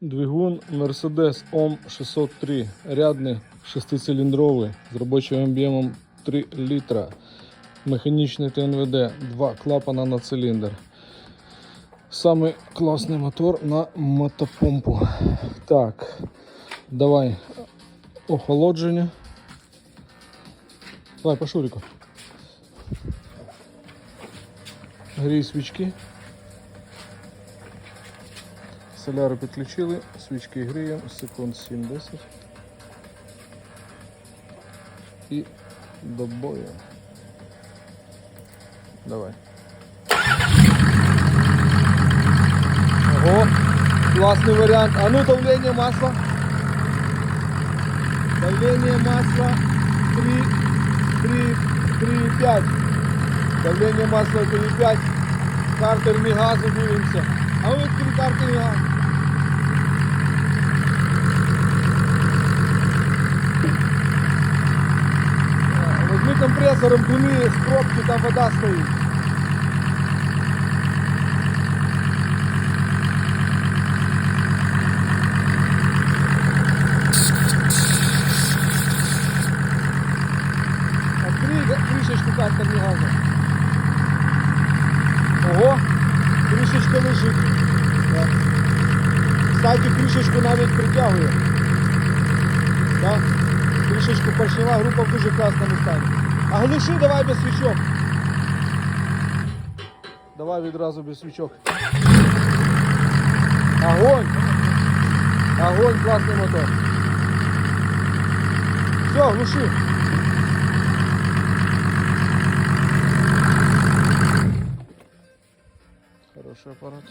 Двигун Mercedes OM 603, рядний, шестициліндровий, з робочим об'ємом 3 літра. Механічний ТНВД, два клапана на циліндр. Самий класний мотор на мотопомпу. Так, давай охолодження. Давай по шурику. Грій свічки. Соляру підключили, свічки гріємо, секунд 7-10. І до бою. Давай. Ого, классный вариант. А ну давление масла. Давление масла 3, 3, 3,5. Давление масла 3,5. Картерні гази дивимося. А ви відкрили картерні гази. компрессором дуни з пробки, там вода стоїть. Открой га- крышечку картерні газа. Ого, кришечка лежить. Так. Кстати, кришечку навіть притягує. Так. Кришечку поршнева група в дуже класному стані. А давай без свічок. Давай відразу без свічок. Огонь! Огонь, класний мотор. Все, глуши. Хороший аппарат.